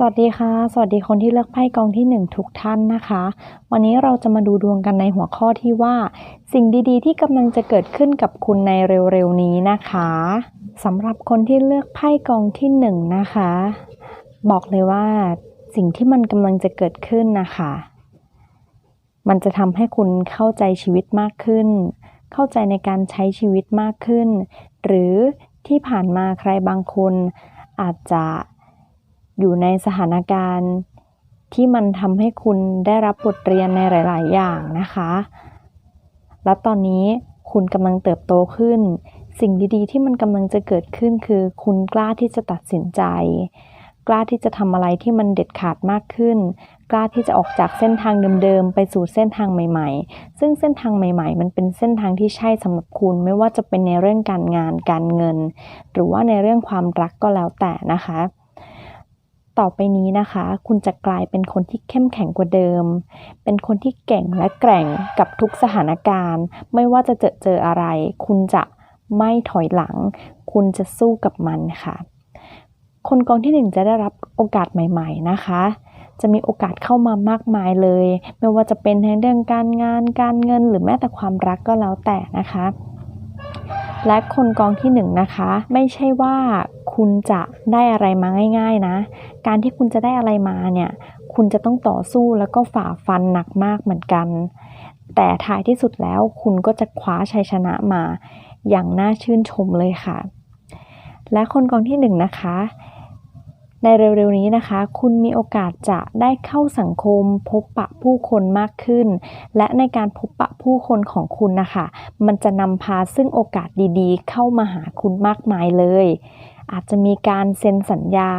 สวัสดีค่ะ สวัสดีคนที่เลือกไพ่กองที่หนึ่งทุกท่านนะคะ วันนี้เราจะมาดูดวงกันในหัวข้อที่ว่า สิ่งดีๆ ที่กำลังจะเกิดขึ้นกับคุณในเร็วๆนี้นะคะสำหรับคนที่เลือกไพ่กองที่หนึ่งนะคะ บอกเลยว่าสิ่งที่มันกำลังจะเกิดขึ้นนะคะ มันจะทำให้คุณเข้าใจชีวิตมากขึ้น เข้าใจในการใช้ชีวิตมากขึ้น หรือที่ผ่านมาใครบางคนอาจจะ อยู่ในสถานการณ์ที่มันทำให้คุณได้รับบทเรียนในหลาย ๆ อย่างนะคะ และตอนนี้คุณกำลังเติบโตขึ้น สิ่งดีๆ ที่มันกำลังจะเกิดขึ้นคือ คุณกล้าที่จะตัดสินใจ กล้าที่จะทำอะไรที่มันเด็ดขาดมากขึ้น กล้าที่จะออกจากเส้นทางเดิม ๆ ไปสู่เส้นทางใหม่ ๆ ซึ่งเส้นทางใหม่ ๆ มันเป็นเส้นทางที่ใช่สำหรับคุณ ไม่ว่าจะเป็นในเรื่องการงาน การเงิน หรือว่าในเรื่องความรักก็แล้วแต่นะคะ ต่อไปนี้นะคะ คุณจะกลายเป็นคนที่เข้มแข็งกว่าเดิม เป็นคนที่เก่งและแกร่งกับทุกสถานการณ์ ไม่ว่าจะเจอเจออะไร คุณจะไม่ถอยหลัง คุณจะสู้กับมันค่ะ คนกองที่หนึ่งจะได้รับโอกาสใหม่ ๆ นะคะจะมีโอกาสเข้ามามากมายเลย ไม่ว่าจะเป็นทั้งเรื่องการงานการเงิน หรือแม้แต่ความรักก็แล้วแต่นะคะ และคนกองที่หนึ่งนะคะ ไม่ใช่ว่าคุณจะได้อะไรมาง่าย ๆนะ การที่คุณจะได้อะไรมาเนี่ย คุณจะต้องต่อสู้แล้วก็ฝ่าฟันหนักมากเหมือนกัน แต่ท้ายที่สุดแล้วคุณก็จะคว้าชัยชนะมา อย่างน่าชื่นชมเลยค่ะ และคนกองที่หนึ่งนะคะ ในเร็วๆนี้นะคะ คุณมีโอกาสจะได้เข้าสังคมพบปะผู้คนมากขึ้น และในการพบปะผู้คนของคุณนะคะ มันจะนำพาซึ่งโอกาสดีๆ เข้ามาหาคุณมากมายเลย อาจจะมีการเซ็นสัญญา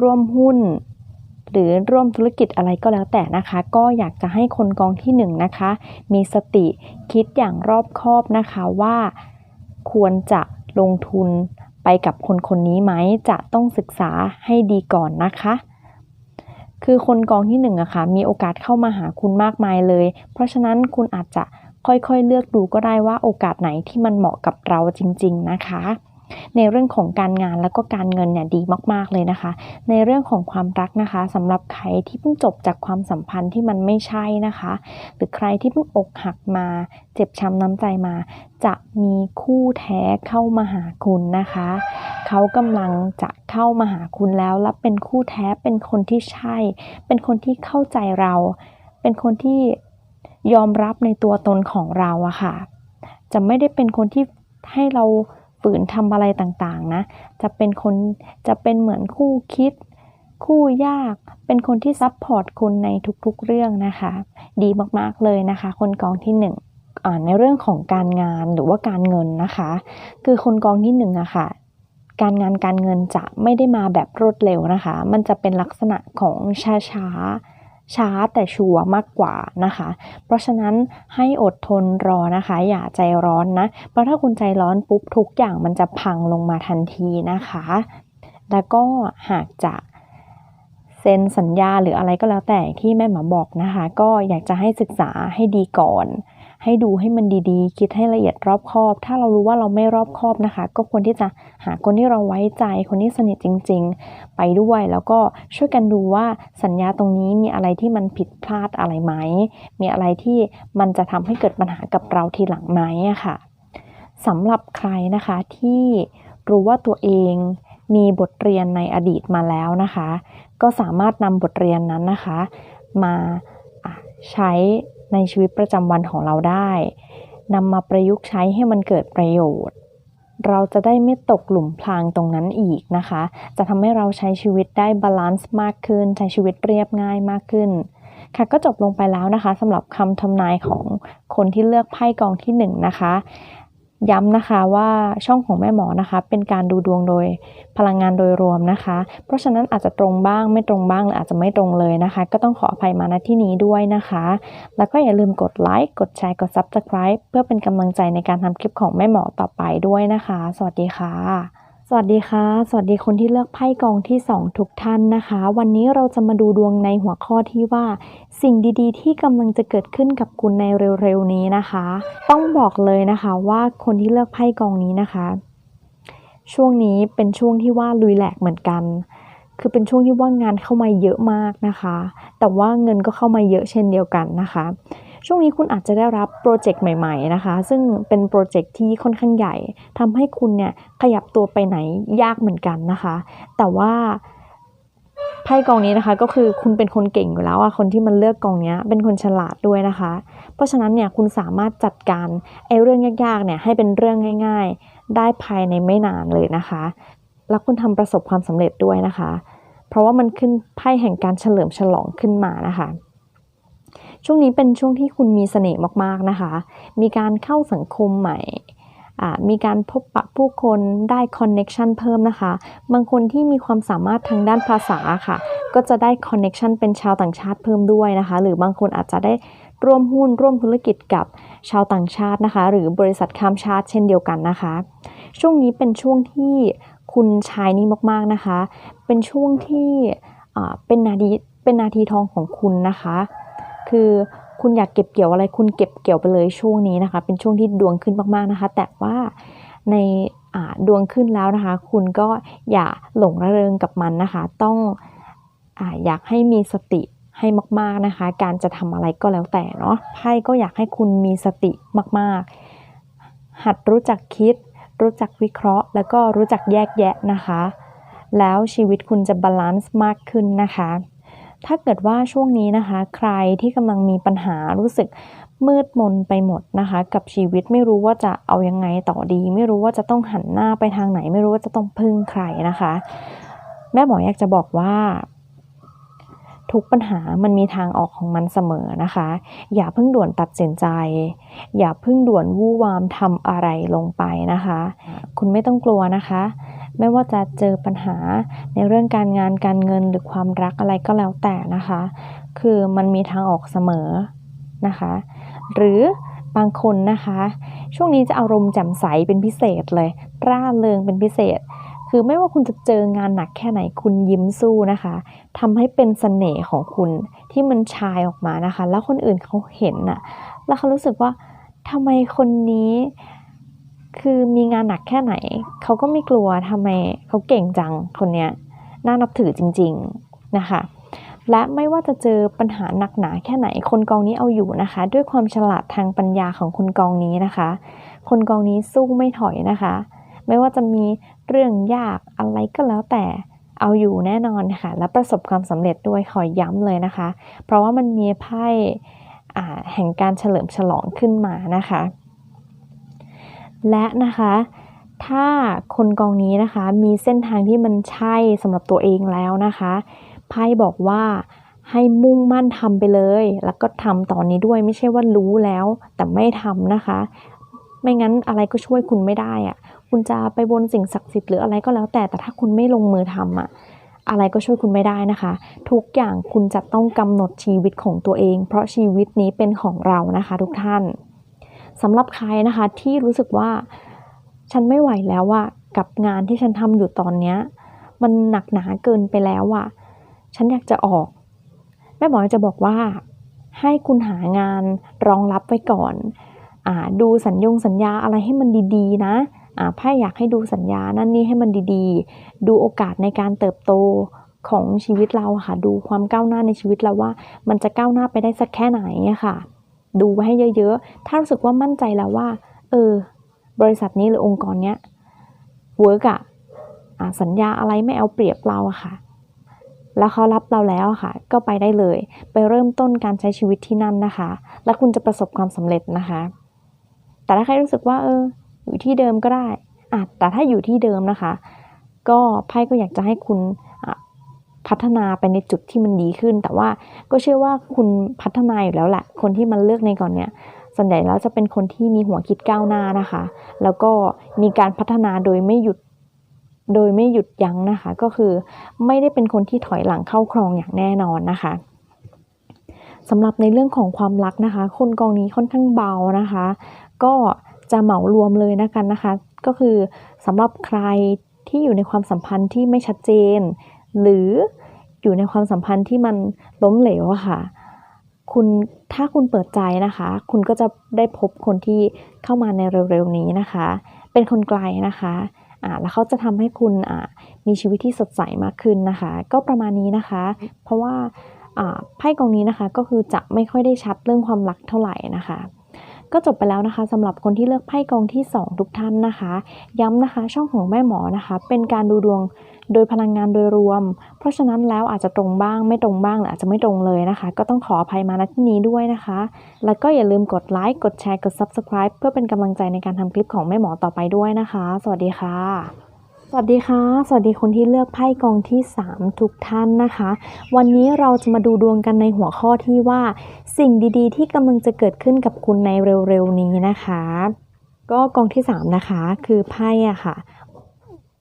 ร่วมหุ้น หรือร่วมธุรกิจอะไรก็แล้วแต่นะคะ ก็อยากจะให้คนกองที่หนึ่งนะคะ มีสติคิดอย่างรอบคอบนะคะว่า ควรจะลงทุน ไปกับคนคนนี้ไหมจะต้องศึกษาให้ดีก่อนนะคะ คือคนกองที่หนึ่งอะค่ะมีโอกาสเข้ามาหาคุณมากมายเลย เพราะฉะนั้นคุณอาจจะค่อยๆ เลือกดูก็ได้ว่าโอกาสไหนที่มันเหมาะกับเราจริง ๆ นะคะ ในเรื่องของการงานแล้วก็การเงินเนี่ยดีมาก ๆเลยนะคะ ในเรื่องของความรักนะคะสำหรับใครที่เพิ่งจบจากความสัมพันธ์ที่มันไม่ใช่นะคะ หรือใครที่เพิ่งอกหักมา เจ็บช้ำน้ำใจมา จะมีคู่แท้เข้ามาหาคุณนะคะ เขากำลังจะเข้ามาหาคุณแล้วและเป็นคู่แท้เป็นคนที่ใช่ เป็นคนที่เข้าใจเรา เป็นคนที่ยอมรับในตัวตนของเราอะค่ะ จะไม่ได้เป็นคนที่ให้เรา ฝืนทำอะไรต่างๆนะ จะเป็นคนจะเป็นเหมือนคู่คิด คู่ยาก เป็นคนที่ซัพพอร์ตคุณในทุกๆเรื่องนะคะ ดีมากๆเลยนะคะ คนกองที่หนึ่งในเรื่องของการงานหรือว่าการเงินนะคะ คือคนกองที่หนึ่งอะค่ะการงานการเงินจะไม่ได้มาแบบรวดเร็วนะคะ มันจะเป็นลักษณะของช้าๆ ช้าแต่ชัวร์มากกว่านะคะ เพราะฉะนั้นให้อดทนรอนะคะ อย่าใจร้อนนะ เพราะถ้าคุณใจร้อนปุ๊บทุกอย่างมันจะพังลงมาทันทีนะคะ แล้วก็หากจะเซ็นสัญญาหรืออะไรก็แล้วแต่ที่แม่หมอบอกนะคะ ก็อยากจะให้ศึกษาให้ดีก่อน ให้ดูให้มันดีๆ คิดให้ละเอียดรอบคอบ ถ้าเรารู้ว่าเราไม่รอบคอบนะคะ ก็ควรที่จะหาคนที่เราไว้ใจ คนที่สนิทจริง ๆ ไปด้วย แล้วก็ช่วยกันดูว่าสัญญาตรงนี้มีอะไรที่มันผิดพลาดอะไรไหม มีอะไรที่มันจะทำให้เกิดปัญหากับเราทีหลังไหมอะค่ะสำหรับใครนะคะที่รู้ว่าตัวเองมีบทเรียนในอดีตมาแล้วนะคะ ก็สามารถนำบทเรียนนั้นนะคะ มาใช้ ในชีวิตประจำวันของเราได้นำมาประยุกต์ใช้ให้มันเกิดประโยชน์ เราจะได้ไม่ตกหลุมพรางตรงนั้นอีกนะคะ จะทำให้เราใช้ชีวิตได้บาลานซ์มากขึ้น ใช้ชีวิตเรียบง่ายมากขึ้น ค่ะก็จบลงไปแล้วนะคะสำหรับคำทำนายของคนที่เลือกไพ่กองที่หนึ่งนะคะ ย้ำนะคะว่าช่องของแม่หมอนะคะ เป็นการดูดวงโดยพลังงานโดยรวมนะคะ เพราะฉะนั้นอาจจะตรงบ้างไม่ตรงบ้างหรืออาจจะไม่ตรงเลยนะคะ ก็ต้องขออภัยมาณที่นี้ด้วยนะคะ แล้วก็อย่าลืมกดไลค์กดแชร์กด Subscribe เพื่อเป็นกำลังใจในการทำคลิปของแม่หมอต่อไปด้วยนะคะ สวัสดีค่ะ สวัสดีค่ะ สวัสดีคนที่เลือกไพ่กองที่ 2 ทุกท่านนะคะ วันนี้เราจะมาดูดวงในหัวข้อที่ว่า สิ่งดีๆ ที่กำลังจะเกิดขึ้นกับคุณในเร็วๆนี้นะคะ ต้องบอกเลยนะคะว่าคนที่เลือกไพ่กองนี้นะคะ ช่วงนี้เป็นช่วงที่ว่าลุยแหลกเหมือนกัน คือเป็นช่วงที่ว่างงานเข้ามาเยอะมากนะคะ แต่ว่าเงินก็เข้ามาเยอะเช่นเดียวกันนะคะ ช่วงนี้คุณอาจจะได้รับโปรเจกต์ใหม่ ๆนะคะ ซึ่งเป็นโปรเจกต์ที่ค่อนข้างใหญ่ทำให้คุณเนี่ยขยับตัวไปไหนยากเหมือนกันนะคะ แต่ว่าไพ่กองนี้นะคะก็คือคุณเป็นคนเก่งอยู่แล้วอะคนที่มันเลือกกองเนี้ยเป็นคนฉลาดด้วยนะคะ เพราะฉะนั้นเนี่ยคุณสามารถจัดการไอ้เรื่องยากๆเนี่ยให้เป็นเรื่องง่าย ๆ ได้ภายในไม่นานเลยนะคะ แล้วคุณทำประสบความสำเร็จด้วยนะคะ เพราะว่ามันขึ้นไพ่แห่งการเฉลิมฉลองขึ้นมานะคะ ช่วงนี้เป็นช่วงที่คุณมีเสน่ห์มากๆนะคะ มีการเข้าสังคมใหม่มีการพบปะผู้คนได้คอนเน็ชันเพิ่มนะคะ บางคนที่มีความสามารถทางด้านภาษาค่ะ ก็จะได้คอนเน็ชันเป็นชาวต่างชาติเพิ่มด้วยนะคะ หรือบางคนอาจจะได้ร่วมหุ้นร่วมธุรกิจกับชาวต่างชาตินะคะ หรือบริษัทข้ามชาติเช่นเดียวกันนะคะ ช่วงนี้เป็นช่วงที่คุณชายนี่มากๆนะคะ เป็นช่วงที่เป็นนาทีเป็นนาทีทองของคุณนะคะ คือคุณอยากเก็บเกี่ยวอะไรคุณเก็บเกี่ยวไปเลยช่วงนี้นะคะ เป็นช่วงที่ดวงขึ้นมากๆนะคะ แต่ว่าในดวงขึ้นแล้วนะคะ คุณก็อย่าหลงระเริงกับมันนะคะ ต้องออยากให้มีสติให้มาก ๆนะคะ การจะทำอะไรก็แล้วแต่เนาะไพ่ก็อยากให้คุณมีสติมาก ๆ หัดรู้จักคิด รู้จักวิเคราะห์ แล้วก็รู้จักแยกแยะนะคะ แล้วชีวิตคุณจะบาลานซ์มากขึ้นนะคะ ถ้าเกิดว่าช่วงนี้นะคะ ใครที่กำลังมีปัญหารู้สึกมืดมนไปหมดนะคะ กับชีวิตไม่รู้ว่าจะเอายังไงต่อดี ไม่รู้ว่าจะต้องหันหน้าไปทางไหน ไม่รู้ว่าจะต้องพึ่งใครนะคะ แม่หมออยากจะบอกว่า ทุกปัญหามันมีทางออกของมันเสมอนะคะ อย่าเพิ่งด่วนตัดสินใจ อย่าเพิ่งด่วนวู่วามทำอะไรลงไปนะคะ คุณไม่ต้องกลัวนะคะ ไม่ว่าจะเจอปัญหาในเรื่องการงานการเงินหรือความรักอะไรก็แล้วแต่นะคะ คือมันมีทางออกเสมอนะคะ หรือบางคนนะคะ ช่วงนี้จะอารมณ์แจ่มใสเป็นพิเศษเลย ร่าเริงเป็นพิเศษ คือไม่ว่าคุณจะเจองานหนักแค่ไหนคุณยิ้มสู้นะคะทำให้เป็นเสน่ห์ของคุณที่มันชายออกมานะคะ แล้วคนอื่นเขาเห็นน่ะ แล้วเขารู้สึกว่าทำไมคนนี้ คือมีงานหนักแค่ไหน เขาก็ไม่กลัวทำไมเขาเก่งจังคนเนี้ยน่านับถือจริง ๆนะคะ และไม่ว่าจะเจอปัญหาหนักหนาแค่ไหน คนกองนี้เอาอยู่นะคะ ด้วยความฉลาดทางปัญญาของคนกองนี้นะคะ คนกองนี้สู้ไม่ถอยนะคะ ไม่ว่าจะมีเรื่องยากอะไรก็แล้วแต่เอาอยู่แน่นอนค่ะ และประสบความสำเร็จด้วยขอย้ำเลยนะคะ เพราะว่ามันมีไพ่แห่งการเฉลิมฉลองขึ้นมานะคะ และนะคะ ถ้าคนกองนี้นะคะ มีเส้นทางที่มันใช่สำหรับตัวเองแล้วนะคะไพ่บอกว่าให้มุ่งมั่นทำไปเลย แล้วก็ทำตอนนี้ด้วยไม่ใช่ว่ารู้แล้วแต่ไม่ทำนะคะ ไม่งั้นอะไรก็ช่วยคุณไม่ได้อะคุณจะไปบนสิ่งศักดิ์สิทธิ์หรืออะไรก็แล้วแต่แต่ถ้าคุณไม่ลงมือทำอะอะไรก็ช่วยคุณไม่ได้นะคะ ทุกอย่างคุณจะต้องกำหนดชีวิตของตัวเอง เพราะชีวิตนี้เป็นของเรานะคะ ทุกท่าน สำหรับใครนะคะที่รู้สึกว่าฉันไม่ไหวแล้วอะกับงานที่ฉันทำอยู่ตอนเนี้ยมันหนักหนาเกินไปแล้วอะฉันอยากจะออก แม่หมอจะบอกว่า ให้คุณหางานรองรับไว้ก่อนอ่าดูสัญญงสัญญาอะไรให้มันดีๆ นะอ่าไพ่อยากให้ดูสัญญานั่นนี่ให้มันดีๆ ดูโอกาสในการเติบโตของชีวิตเราค่ะ ดูความก้าวหน้าในชีวิตเราว่า มันจะก้าวหน้าไปได้สักแค่ไหนค่ะ ดูไว้ให้เยอะๆ ถ้ารู้สึกว่ามั่นใจแล้วว่า เออ บริษัทนี้หรือองค์กรเนี้ยเวิร์กอะอ่าสัญญาอะไรไม่เอาเปรียบเราอะค่ะ แล้วเขารับเราแล้วค่ะ ก็ไปได้เลย ไปเริ่มต้นการใช้ชีวิตที่นั่นนะคะ แล้วคุณจะประสบความสำเร็จนะคะ แต่ถ้าใครรู้สึกว่า เออ อยู่ที่เดิมก็ได้อะแต่ถ้าอยู่ที่เดิมนะคะ ก็ไพ่ก็อยากจะให้คุณ พัฒนาไปในจุดที่มันดีขึ้น แต่ว่าก็เชื่อว่าคุณพัฒนาอยู่แล้วแหละ คนที่มันเลือกในก่อนเนี้ยส่วนใหญ่แล้วจะเป็นคนที่มีหัวคิดก้าวหน้านะคะ แล้วก็มีการพัฒนาโดยไม่หยุด โดยไม่หยุดยั้งนะคะ ก็คือไม่ได้เป็นคนที่ถอยหลังเข้าครองอย่างแน่นอนนะคะสำหรับในเรื่องของความรักนะคะ คนกองนี้ค่อนข้างเบานะคะ ก็จะเหมารวมเลยนะกันนะคะ ก็คือสำหรับใครที่อยู่ในความสัมพันธ์ที่ไม่ชัดเจน หรืออยู่ในความสัมพันธ์ที่มันล้มเหลวอะค่ะ คุณถ้าคุณเปิดใจนะคะ คุณก็จะได้พบคนที่เข้ามาในเร็วๆนี้นะคะ เป็นคนไกลนะคะอ่าแล้วเขาจะทำให้คุณอ่ามีชีวิตที่สดใสมากขึ้นนะคะ ก็ประมาณนี้นะคะ เพราะว่าอ่าไพ่กองนี้นะคะก็คือจะไม่ค่อยได้ชัดเรื่องความรักเท่าไหร่นะคะ ก็จบไปแล้วนะคะสำหรับคนที่เลือกไพ่กองที่ 2 ทุกท่านนะคะ ย้ำนะคะช่องของแม่หมอนะคะ เป็นการดูดวงโดยพลังงานโดยรวม เพราะฉะนั้นแล้วอาจจะตรงบ้างไม่ตรงบ้างหรืออาจจะไม่ตรงเลยนะคะ ก็ต้องขออภัยมาณที่นี้ด้วยนะคะ แล้วก็อย่าลืมกดไลค์กดแชร์กด Subscribe เพื่อเป็นกำลังใจในการทำคลิปของแม่หมอต่อไปด้วยนะคะ สวัสดีค่ะ สวัสดีค่ะ สวัสดีคนที่เลือกไพ่กองที่ 3 ทุกท่านนะคะ วันนี้เราจะมาดูดวงกันในหัวข้อที่ว่า สิ่งดีๆ ที่กำลังจะเกิดขึ้นกับคุณในเร็วๆนี้นะคะ ก็กองที่ 3 นะคะคือไพ่อะค่ะ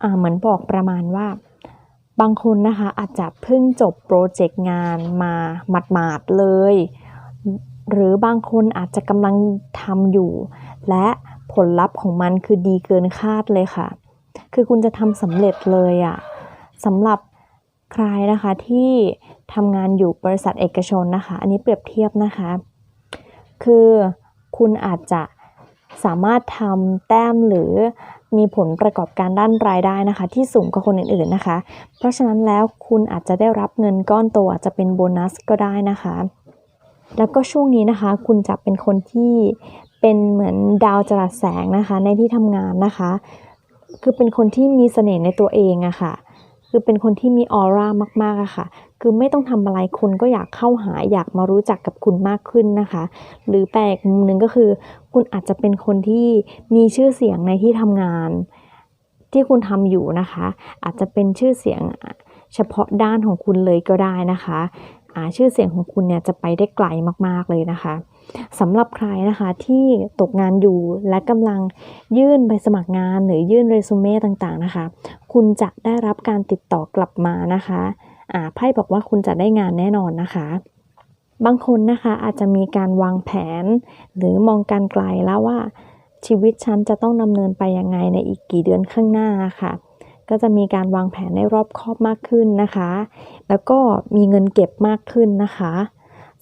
อ่าเหมือนบอกประมาณว่า บางคนนะคะอาจจะเพิ่งจบโปรเจกต์งานมาหมาดๆเลย หรือบางคนอาจจะกำลังทำอยู่ และผลลัพธ์ของมันคือดีเกินคาดเลยค่ะ คือคุณจะทำสำเร็จเลยอะสำหรับใครนะคะที่ทำงานอยู่บริษัทเอกชนนะคะ อันนี้เปรียบเทียบนะคะ คือคุณอาจจะสามารถทำแต้มหรือมีผลประกอบการด้านรายได้นะคะ ที่สูงกว่าคนอื่นๆนะคะ เพราะฉะนั้นแล้วคุณอาจจะได้รับเงินก้อนโตอาจจะเป็นโบนัสก็ได้นะคะ แล้วก็ช่วงนี้นะคะ คุณจะเป็นคนที่เป็นเหมือนดาวจรัสแสงนะคะ ในที่ทำงานนะคะ คือเป็นคนที่มีเสน่ห์ในตัวเองอะค่ะ คือเป็นคนที่มีออร่ามากๆอะค่ะ คือไม่ต้องทำอะไรคนก็อยากเข้าหาอยากมารู้จักกับคุณมากขึ้นนะคะ หรือแปลกมุมหนึ่งก็คือ คุณอาจจะเป็นคนที่มีชื่อเสียงในที่ทำงาน ที่คุณทำอยู่นะคะ อาจจะเป็นชื่อเสียงเฉพาะด้านของคุณเลยก็ได้นะคะชื่อเสียงของคุณเนี่ยจะไปได้ไกลมากๆเลยนะคะ สำหรับใครนะคะที่ตกงานอยู่และกำลังยื่นใบสมัครงานหรือยื่นเรซูเม่ต่างๆนะคะ คุณจะได้รับการติดต่อกลับมานะคะอ่าไพ่บอกว่าคุณจะได้งานแน่นอนนะคะ บางคนนะคะอาจจะมีการวางแผน หรือมองการไกลแล้วว่าชีวิตฉันจะต้องดำเนินไปยังไงในอีกกี่เดือนข้างหน้าค่ะ ก็จะมีการวางแผนในรอบคอบมากขึ้นนะคะ แล้วก็มีเงินเก็บมากขึ้นนะคะ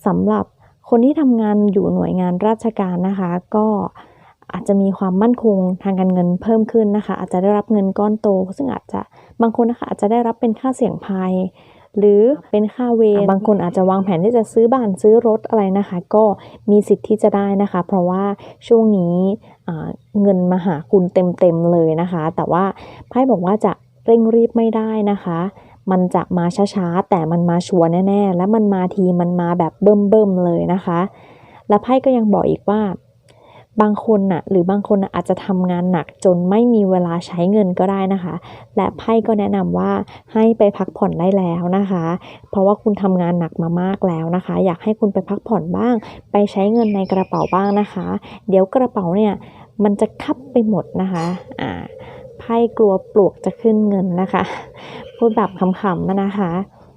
สำหรับ คนที่ทำงานอยู่หน่วยงานราชการนะคะ ก็อาจจะมีความมั่นคงทางการเงินเพิ่มขึ้นนะคะ อาจจะได้รับเงินก้อนโต ซึ่งอาจจะบางคนนะคะอาจจะได้รับเป็นค่าเสี่ยงภัย หรือเป็นค่าเวรบางคนอาจจะวางแผนที่จะซื้อบ้านซื้อรถอะไรนะคะ ก็มีสิทธิ์ที่จะได้นะคะ เพราะว่าช่วงนี้เงินมาหาคุณเต็มๆเลยนะคะ แต่ว่าไพ่บอกว่าจะเร่งรีบไม่ได้นะคะ มันจะมาช้าๆ แต่มันมาชัวร์แน่ๆ และมันมาทีมันมาแบบเบิ่มๆเลยนะคะ และไพ่ก็ยังบอกอีกว่า บางคนน่ะหรือบางคนน่ะอาจจะทำงานหนักจนไม่มีเวลาใช้เงินก็ได้นะคะ และไพ่ก็แนะนำว่าให้ไปพักผ่อนได้แล้วนะคะ เพราะว่าคุณทำงานหนักมามากแล้วนะคะ อยากให้คุณไปพักผ่อนบ้าง ไปใช้เงินในกระเป๋าบ้างนะคะ เดี๋ยวกระเป๋าเนี่ยมันจะคับไปหมดนะคะอ่าไพ่กลัวปลวกจะขึ้นเงินนะคะ พูดแบบขำๆนะคะ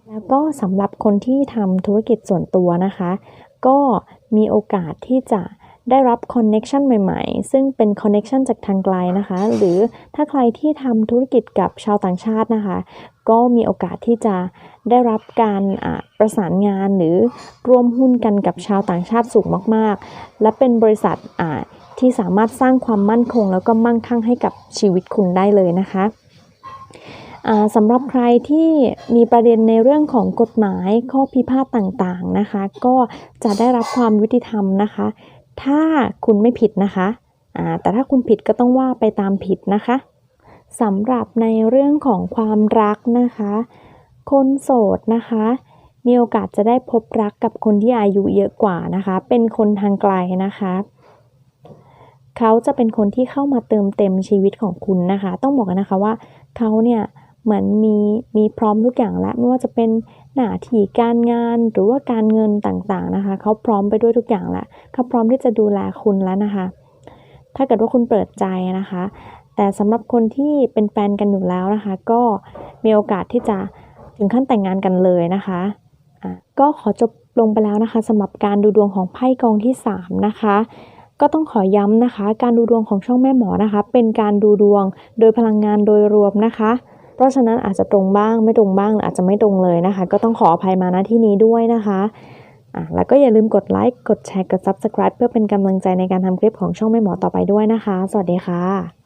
แล้วก็สำหรับคนที่ทำธุรกิจส่วนตัวนะคะ ก็มีโอกาสที่จะได้รับคอนเน็ชันใหม่ๆ ซึ่งเป็นคอนเน็ชันจากทางไกลนะคะ หรือถ้าใครที่ทำธุรกิจกับชาวต่างชาตินะคะ ก็มีโอกาสที่จะได้รับการประสานงานหรือร่วมหุ้นกันกับชาวต่างชาติสูงมากๆ และเป็นบริษัทที่สามารถสร้างความมั่นคง แล้วก็มั่งคั่งให้กับชีวิตคุณได้เลยนะคะ สำหรับใครที่มีประเด็นในเรื่องของกฎหมายข้อพิพาทต่างๆนะคะ ก็จะได้รับความยุติธรรมนะคะ ถ้าคุณไม่ผิดนะคะแต่ถ้าคุณผิดก็ต้องว่าไปตามผิดนะคะสำหรับในเรื่องของความรักนะคะ คนโสดนะคะ มีโอกาสจะได้พบรักกับคนที่อายุเยอะกว่านะคะ เป็นคนทางไกลนะคะเขาจะเป็นคนที่เข้ามาเติมเต็มชีวิตของคุณนะคะ ต้องบอกกันนะคะว่าเขาเนี่ย เหมือนมีมีพร้อมทุกอย่างแล้วไม่ว่าจะเป็นหน้าที่การงานหรือว่าการเงินต่างๆนะคะ เขาพร้อมไปด้วยทุกอย่างแล้วเขาพร้อมที่จะดูแลคุณแล้วนะคะ ถ้าเกิดว่าคุณเปิดใจนะคะ แต่สำหรับคนที่เป็นแฟนกันอยู่แล้วนะคะ ก็มีโอกาสที่จะถึงขั้นแต่งงานกันเลยนะคะะก็ขอจบลงไปแล้วนะคะสำหรับการดูดวงของไพ่กองที่ 3 นะคะก็ต้องขอย้ำนะคะ การดูดวงของช่องแม่หมอนะคะ เป็นการดูดวงโดยพลังงานโดยรวมนะคะ เพราะฉะนั้นอาจจะตรงบ้างไม่ตรงบ้างหรืออาจจะไม่ตรงเลยนะคะ ก็ต้องขออภัยมาณที่นี้ด้วยนะคะอะแล้วก็อย่าลืมกดไลค์กดแชร์กด Subscribe เพื่อเป็นกำลังใจในการทำคลิปของช่องแม่หมอต่อไปด้วยนะคะ สวัสดีค่ะ